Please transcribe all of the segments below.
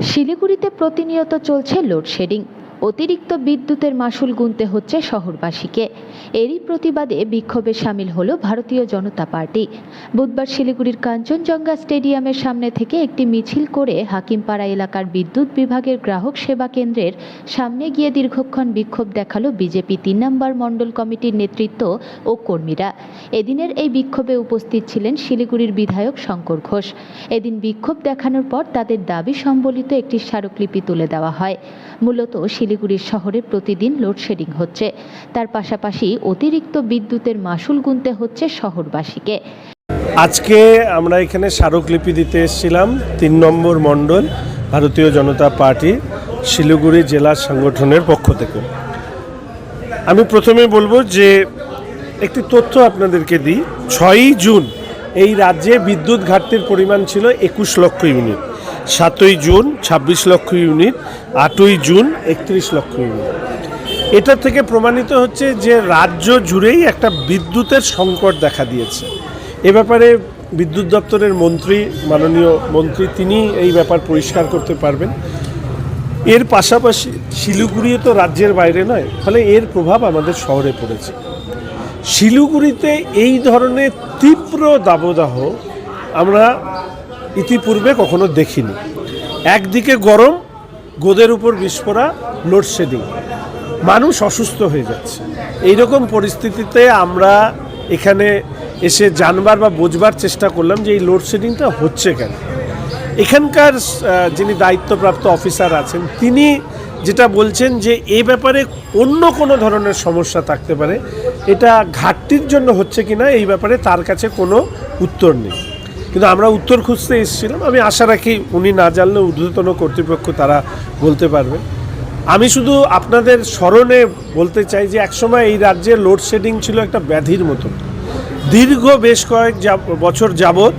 শিলিগুড়িতে প্রতিনিয়ত চলছে লোডশেডিং অতিরিক্ত বিদ্যুতের মাসুল গুনতে হচ্ছে শহরবাসীকে। এরই প্রতিবাদে বিক্ষোভে সামিল হলো ভারতীয় জনতা পার্টি। বুধবার শিলিগুড়ির কাঞ্চনজঙ্ঘা স্টেডিয়ামের সামনে থেকে একটি মিছিল করে হাকিমপাড়া এলাকার বিদ্যুৎ বিভাগের গ্রাহক সেবা কেন্দ্রের সামনে গিয়ে দীর্ঘক্ষণ বিক্ষোভ দেখাল বিজেপি তিন নম্বর মণ্ডল কমিটির নেতৃত্ব ও কর্মীরা। এদিনের এই বিক্ষোভে উপস্থিত ছিলেন শিলিগুড়ির বিধায়ক শঙ্কর ঘোষ। এদিন বিক্ষোভ দেখানোর পর তাদের দাবি সম্বলিত একটি স্মারকলিপি তুলে দেওয়া হয়। মূলত শিলিগুড়ির শহরে প্রতিদিন লোডশেডিং হচ্ছে। তার পাশাপাশি অতিরিক্ত বিদ্যুতের মাসুল গুনতে হচ্ছে শহরবাসীকে। আজকে আমরা এখানে স্মারকলিপি দিতে এসেছিলাম তিন নম্বর মণ্ডল ভারতীয় জনতা পার্টি শিলিগুড়ি জেলা সংগঠনের পক্ষ থেকে। আমি প্রথমে বলব যে একটি তথ্য আপনাদেরকে দিই, ছয়ই জুন এই রাজ্যে বিদ্যুৎ ঘাটতির পরিমাণ ছিল একুশ লক্ষ ইউনিট। সাতই জুন, ছাব্বিশ লক্ষ ইউনিট, আটই জুন, একত্রিশ লক্ষ ইউনিট। এটা থেকে প্রমাণিত হচ্ছে যে রাজ্য জুড়েই একটা বিদ্যুতের সংকট দেখা দিয়েছে। এ ব্যাপারে বিদ্যুৎ দপ্তরের মন্ত্রী, মাননীয় মন্ত্রী, তিনি এই ব্যাপার পরিষ্কার করতে পারবেন। এর পাশাপাশি শিলিগুড়ি তো রাজ্যের বাইরে নয়, ফলে এর প্রভাব আমাদের শহরে পড়েছে। শিলিগুড়িতে এই ধরনের তীব্র দাবদাহ আমরা ইতিপূর্বে কখনো দেখিনি। একদিকে গরম, গোদের উপর বিস্ফোরা, লোডশেডিং। মানুষ অসুস্থ হয়ে যাচ্ছে। এইরকম পরিস্থিতিতে আমরা এখানে এসে জানবার বা বোঝবার চেষ্টা করলাম যে এই লোডশেডিংটা হচ্ছে কেন। এখানকার যিনি দায়িত্বপ্রাপ্ত অফিসার আছেন, তিনি যেটা বলছেন যে এ ব্যাপারে অন্য কোনো ধরনের সমস্যা থাকতে পারে। এটা ঘাটতির জন্য হচ্ছে কিনা, এই ব্যাপারে তার কাছে কোনো উত্তর নেই। কিন্তু আমরা উত্তর খুঁজতে এসেছিলাম। আমি আশা রাখি উনি না জানলে ঊর্ধ্বতন কর্তৃপক্ষ তারা বলতে পারবে। আমি শুধু আপনাদের স্মরণে বলতে চাই যে একসময় এই রাজ্যে লোডশেডিং ছিল একটা ব্যাধির মতো। দীর্ঘ বেশ কয়েক বছর যাবৎ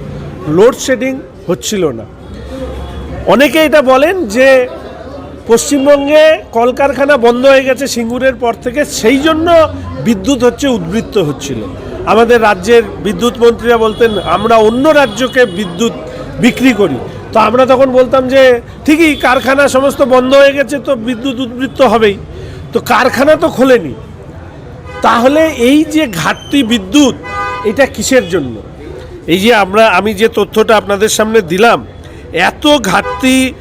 লোডশেডিং হচ্ছিল না। অনেকে এটা বলেন যে পশ্চিমবঙ্গে কলকারখানা বন্ধ হয়ে গেছে সিঙ্গুরের পর থেকে, সেই জন্য বিদ্যুৎ হচ্ছে, উদ্বৃত্ত হচ্ছিল। আমাদের রাজ্যের বিদ্যুৎ মন্ত্রীরা বলতেন, আমরা অন্য রাজ্যকে বিদ্যুৎ বিক্রি করি। তো আমরা তখন বলতাম যে, ঠিকই, কারখানা সমস্ত বন্ধ হয়ে গেছে, তো বিদ্যুৎ উদ্বৃত্ত হবেই। তো কারখানা তো খোলেনি। তাহলে এই যে ঘাটতি বিদ্যুৎ, এটা কিসের জন্য? এই যে আমরা, আমি যে তথ্যটা আপনাদের সামনে দিলাম, এত ঘাটতি